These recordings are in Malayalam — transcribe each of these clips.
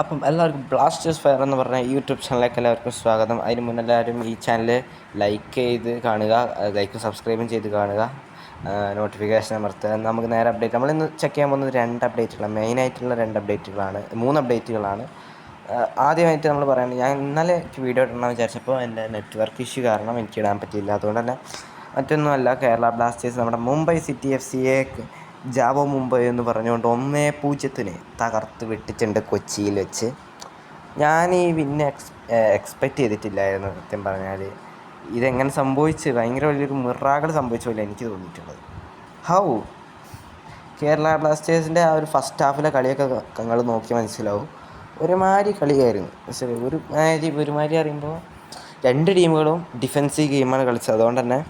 അപ്പം എല്ലാവർക്കും ബ്ലാസ്റ്റേഴ്സ് ഫയർ എന്ന് പറഞ്ഞ യൂട്യൂബ് ചാനലിലേക്ക് എല്ലാവർക്കും സ്വാഗതം. അതിന് മുന്നേ എല്ലാവരും ഈ ചാനൽ ലൈക്ക് ചെയ്ത് കാണുക ലൈക്കും സബ്സ്ക്രൈബും ചെയ്ത് കാണുക നോട്ടിഫിക്കേഷൻ അമർത്തുക. നമുക്ക് നേരെ അപ്ഡേറ്റ് നമ്മളിന്ന് ചെക്ക് ചെയ്യാൻ പോകുന്നത് രണ്ട് അപ്ഡേറ്റുകളാണ് മെയിനായിട്ടുള്ള രണ്ട് അപ്ഡേറ്റുകളാണ് മൂന്ന് അപ്ഡേറ്റുകളാണ് ആദ്യമായിട്ട് നമ്മൾ പറയുന്നത് ഞാൻ ഇന്നലെ വീഡിയോ ഇടണമെന്ന് വിചാരിച്ചപ്പോൾ എന്റെ നെറ്റ്വർക്ക് ഇഷ്യൂ കാരണം എനിക്ക് ഇടാൻ പറ്റിയില്ല. അതുകൊണ്ട് തന്നെ മറ്റൊന്നുമല്ല. കേരള ബ്ലാസ്റ്റേഴ്സ് നമ്മുടെ മുംബൈ സിറ്റി എഫ് സിയെ ജാവോ മുംബൈ എന്ന് പറഞ്ഞുകൊണ്ട് ഒന്നേ പൂജ്യത്തിന് തകർത്ത് വിട്ടിട്ടുണ്ട് കൊച്ചിയിൽ വെച്ച്. ഞാൻ ഈ പിന്നെ എക്സ് എക്സ്പെക്റ്റ് ചെയ്തിട്ടില്ലായിരുന്നു സത്യം പറഞ്ഞാൽ ഇതെങ്ങനെ സംഭവിച്ച്? ഭയങ്കര വലിയൊരു മിറാകൾ സംഭവിച്ച പോലെ എനിക്ക് തോന്നിയിട്ടുള്ളത്. ഹൗ? കേരള ബ്ലാസ്റ്റേഴ്സിന്റെ ആ ഒരു ഫസ്റ്റ് ഹാഫിലെ കളിയൊക്കെ നിങ്ങൾ നോക്കി മനസ്സിലാവും. ഒരുമാതിരി കളിയായിരുന്നു. ഒരുമാതിരി ഒരു മാതിരി ഒരുമാതിരി അറിയുമ്പോൾ രണ്ട് ടീമുകളും ഡിഫെൻസീവ് ഗെയിമാണ് കളിച്ചത്. അതുകൊണ്ട് തന്നെ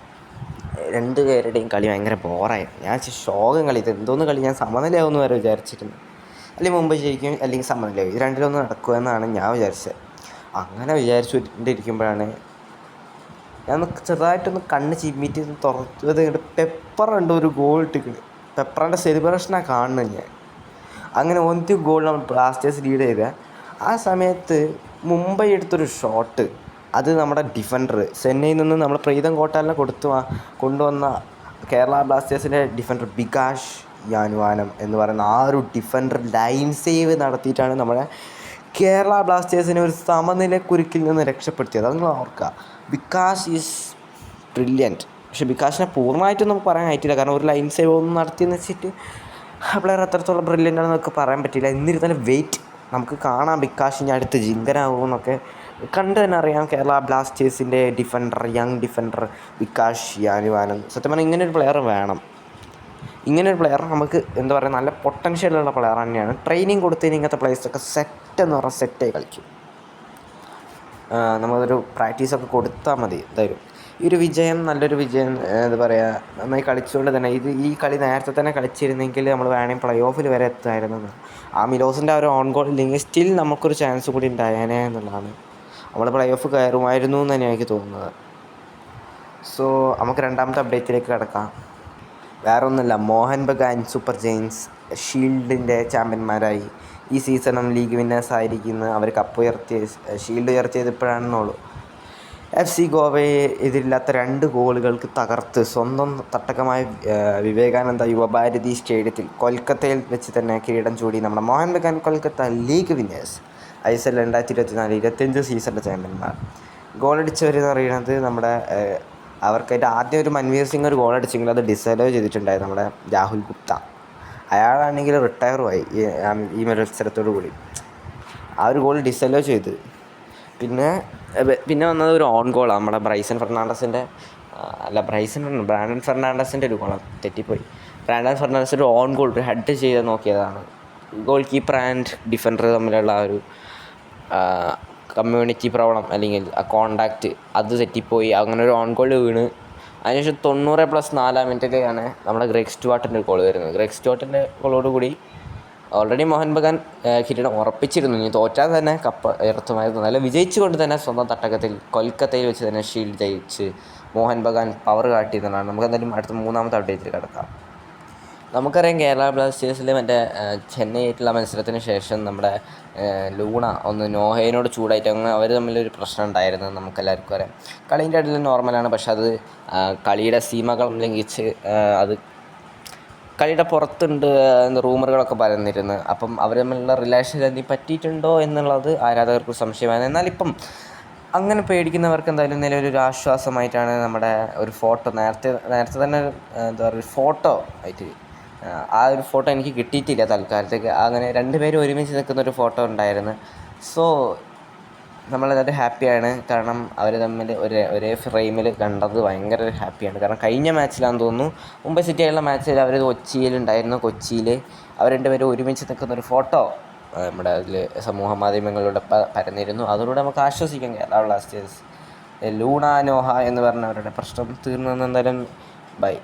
രണ്ട് പേരുടെയും കളി ഭയങ്കര ബോറായിരുന്നു. ഞാൻ ശോകം കളി ഇത് എന്തോന്ന് കളി? ഞാൻ സമനിലയാവുമെന്ന് വരെ വിചാരിച്ചിരുന്നു. അല്ലെങ്കിൽ മുമ്പ് ജയിക്കും അല്ലെങ്കിൽ സമനിലയാവും ഇത് രണ്ടിലൊന്നും നടക്കുമെന്നാണ് ഞാൻ വിചാരിച്ചത്. അങ്ങനെ വിചാരിച്ചുകൊണ്ടിരിക്കുമ്പോഴാണ് ഞാൻ ചെറുതായിട്ടൊന്ന് കണ്ണ് ചിമ്മിറ്റ് തുറച്ചത് പെപ്പർ പെപ്പറുണ്ട് ഒരു ഗോൾ ഇട്ടിക്കണ്. പെപ്പറിന്റെ സെലിബ്രേഷനാണ് കാണുന്നത് ഞാൻ. അങ്ങനെ ഒന്നിച്ച് ഗോൾ നമ്മൾ ബ്ലാസ്റ്റേഴ്സ് ലീഡ് ചെയ്ത. ആ സമയത്ത് മുംബൈ എടുത്തൊരു ഷോട്ട് അത് നമ്മുടെ ഡിഫൻഡർ ചെന്നൈയിൽ നിന്ന് നമ്മൾ പ്രീതം കോട്ടാലിനെ കൊടുത്തു കൊണ്ടുവന്ന കേരള ബ്ലാസ്റ്റേഴ്സിന്റെ ഡിഫൻഡർ ബികാഷ് യാനുവാനം എന്ന് പറയുന്ന ആ ഒരു ഡിഫൻഡർ ലൈൻ സേവ് നടത്തിയിട്ടാണ് നമ്മുടെ കേരള ബ്ലാസ്റ്റേഴ്സിനെ ഒരു സമനില കുരുക്കിൽ നിന്ന് രക്ഷപ്പെടുത്തിയത്. അത് നിങ്ങൾ ഓർക്കുക ബിക്കാസ് ഈസ് ബ്രില്യന്റ് പക്ഷേ ബിക്കാഷിനെ പൂർണമായിട്ടും നമുക്ക് പറയാൻ ആയിട്ടില്ല. കാരണം ഒരു ലൈൻ സേവ് ഒന്നും നടത്തിയെന്ന് വെച്ചിട്ട് ആ പ്ലെയർ അത്രത്തോളം ബ്രില്യന്റ് ആണെന്ന് നമുക്ക് പറയാൻ പറ്റില്ല. എന്നിരുന്നാലും വെയിറ്റ് നമുക്ക് കാണാം. ബിക്കാഷ് ഇനി അടുത്ത് ജിങ്കനാകുമെന്നൊക്കെ കണ്ട് തന്നെ അറിയാം കേരള ബ്ലാസ്റ്റേഴ്സിന്റെ ഡിഫൻഡർ യങ് ഡിഫൻഡർ വികാഷ് യാനുവാനന്ദ് സത്യം പറഞ്ഞാൽ ഇങ്ങനെ ഒരു പ്ലെയർ വേണം. ഇങ്ങനെ ഒരു പ്ലെയർ നമുക്ക് എന്താ പറയുക നല്ല പൊട്ടൻഷ്യലുള്ള പ്ലെയർ തന്നെയാണ്. ട്രെയിനിങ് കൊടുത്തതിന് ഇങ്ങനത്തെ പ്ലേയേഴ്സൊക്കെ സെറ്റ് എന്ന് പറഞ്ഞാൽ സെറ്റായി കളിക്കും. നമ്മളൊരു പ്രാക്ടീസൊക്കെ കൊടുത്താൽ മതി. എന്തായാലും ഈ ഒരു വിജയം നല്ലൊരു വിജയം എന്താ പറയുക നന്നായി കളിച്ചുകൊണ്ട് തന്നെ ഇത് ഈ കളി നേരത്തെ തന്നെ കളിച്ചിരുന്നെങ്കിൽ നമ്മൾ വേണമെങ്കിൽ പ്ലേ ഓഫിൽ വരെ എത്തുമായിരുന്നു ആ മിലോസിന്റെ ആ ഒരു ഓൺ ഗോൾ ഇല്ലെങ്കിൽ സ്റ്റിൽ നമുക്കൊരു ചാൻസ് കൂടി ഉണ്ടായേനെ എന്നുള്ളതാണ്. നമ്മൾ പ്ലേ ഓഫ് കയറുമായിരുന്നു എന്ന് തന്നെയാണ് എനിക്ക് തോന്നുന്നത്. സോ നമുക്ക് രണ്ടാമത്തെ അപ്ഡേറ്റിലേക്ക് കിടക്കാം. വേറെ ഒന്നുമില്ല മോഹൻ ബഗാൻ സൂപ്പർ ജെയിൻസ് ഷീൽഡിന്റെ ചാമ്പ്യന്മാരായി ഈ സീസണും ലീഗ് വിന്നേഴ്സ് ആയിരിക്കുന്ന അവർ കപ്പ് ഉയർത്തിയ ഷീൽഡ് ഉയർത്തിയത് ഇപ്പോഴാണെന്നുള്ളൂ എഫ് സി ഗോവയെ എതിരില്ലാത്ത രണ്ട് ഗോളുകൾക്ക് തകർത്ത് സ്വന്തം തട്ടകമായ വിവേകാനന്ദ യുവഭാരതി സ്റ്റേഡിയത്തിൽ കൊൽക്കത്തയിൽ വെച്ച് തന്നെ കിരീടം ചൂടി നമ്മുടെ Mohun Bagan Kolkata league winners I S L രണ്ടായിരത്തി ഇരുപത്തിനാല് ഇരുപത്തഞ്ച് സീസണിലെ ചാമ്പ്യന്മാർ ഗോളടിച്ചവരെന്ന് പറയുന്നത് നമ്മുടെ അവർക്കായിട്ട് ആദ്യം ഒരു മൻവീർ സിംഗ് ഒരു ഗോളടിച്ചെങ്കിൽ അത് ഡിസലോ ചെയ്തിട്ടുണ്ടായിരുന്നു നമ്മുടെ രാഹുൽ ഗുപ്ത. അയാളാണെങ്കിൽ റിട്ടയറുമായി ഈ മത്സരത്തോടു കൂടി. ആ ഒരു ഗോൾ ഡിസലോ ചെയ്ത്. പിന്നെ പിന്നെ വന്നത് ഒരു ഓൺ ഗോളാണ് നമ്മുടെ ബ്രൈസൺ ഫെർണാണ്ടസിന്റെ അല്ല ബ്രൈസൺ ബ്രാൻഡൻ ഫെർണാണ്ടസിന്റെ ഒരു ഗോളാണ് തെറ്റിപ്പോയി. ബ്രാൻഡൻ ഫെർണാണ്ടസിന്റെ ഓൺ ഗോൾ ഒരു ഹെഡ് ചെയ്ത് നോക്കിയതാണ്. ഗോൾ കീപ്പർ ആൻഡ് ഡിഫൻഡർ തമ്മിലുള്ള ആ ഒരു കമ്മ്യൂണിറ്റി പ്രോബ്ലം അല്ലെങ്കിൽ ആ കോണ്ടാക്റ്റ് അത് തെറ്റിപ്പോയി അങ്ങനെ ഒരു ഓൺ ഗോൾ വീണ്. അതിനുശേഷം തൊണ്ണൂറ് പ്ലസ് നാലാം മിനിറ്റിലാണ് നമ്മുടെ ഗ്രെഗ് സ്റ്റുവാട്ടിന്റെ ഗോൾ വരുന്നത്. ഗ്രെഗ് സ്റ്റുവാട്ടിന്റെ ഗോളോടുകൂടി ഓൾറെഡി മോഹൻ ബഗാൻ കിരീടം ഉറപ്പിച്ചിരുന്നു. ഇനി തോറ്റാൽ തന്നെ കപ്പ് ഉയർത്തുമായിരുന്നു നല്ല വിജയിച്ചുകൊണ്ട് തന്നെ സ്വന്തം തട്ടകത്തിൽ കൊൽക്കത്തയിൽ വെച്ച് തന്നെ ഷീൽഡ് ജയിച്ച് മോഹൻ ബഗാൻ പവർ കാട്ടിയെന്നാണ് നമുക്ക് എന്തായാലും അടുത്ത മൂന്നാമത്തെ അപ്ഡേറ്റിൽ കിടക്കാം. നമുക്കറിയാം കേരള ബ്ലാസ്റ്റേഴ്സിൽ മറ്റേ ചെന്നൈ ആയിട്ടുള്ള മത്സരത്തിന് ശേഷം നമ്മുടെ ലൂണ ഒന്ന് നോഹയിനോട് ചൂടായിട്ട് അങ്ങനെ അവർ തമ്മിലൊരു പ്രശ്നം ഉണ്ടായിരുന്നു നമുക്കെല്ലാവർക്കും അറിയാം. കളീന്റെ ഇടയിൽ നോർമലാണ് പക്ഷെ അത് കളിയുടെ സീമകൾ ലംഘിച്ച് അത് കളിയുടെ പുറത്തുണ്ട് റൂമറുകളൊക്കെ പരന്നിരുന്നു. അപ്പം അവർ തമ്മിലുള്ള റിലേഷൻ എന്തെങ്കിലും പറ്റിയിട്ടുണ്ടോ എന്നുള്ളത് ആരാധകർക്ക് സംശയമായിരുന്നു എന്നാൽ ഇപ്പം അങ്ങനെ പേടിക്കുന്നവർക്ക് എന്തായാലും നിലവിലൊരു ആശ്വാസമായിട്ടാണ് നമ്മുടെ ഒരു ഫോട്ടോ നേരത്തെ നേരത്തെ തന്നെ എന്താ പറയുക ഒരു ഫോട്ടോ ആയിട്ട് ആ ഒരു ഫോട്ടോ എനിക്ക് കിട്ടിയിട്ടില്ല തൽക്കാലത്തേക്ക്. അങ്ങനെ രണ്ടുപേരും ഒരുമിച്ച് നിൽക്കുന്ന ഒരു ഫോട്ടോ ഉണ്ടായിരുന്നു. സോ നമ്മളത് ഹാപ്പിയാണ് കാരണം അവർ തമ്മിൽ ഒരേ ഒരേ ഫ്രെയിമിൽ കണ്ടത് ഭയങ്കര ഒരു ഹാപ്പിയാണ് കാരണം കഴിഞ്ഞ മാച്ചിലാണെന്ന് തോന്നുന്നു മുംബൈ സിറ്റി ആയുള്ള മാച്ചിൽ അവർ കൊച്ചിയിലുണ്ടായിരുന്നു കൊച്ചിയിൽ അവർ രണ്ടുപേരും ഒരുമിച്ച് നിൽക്കുന്ന ഒരു ഫോട്ടോ നമ്മുടെ അതിൽ സമൂഹ മാധ്യമങ്ങളിലൂടെ പരന്നിരുന്നു. അതിലൂടെ നമുക്ക് ആശ്വസിക്കാം. കേരള ബ്ലാസ്റ്റേഴ്സ് ലൂണ നോഹ എന്ന് പറഞ്ഞവരുടെ പ്രശ്നം തീർന്നു എന്തായാലും ബൈ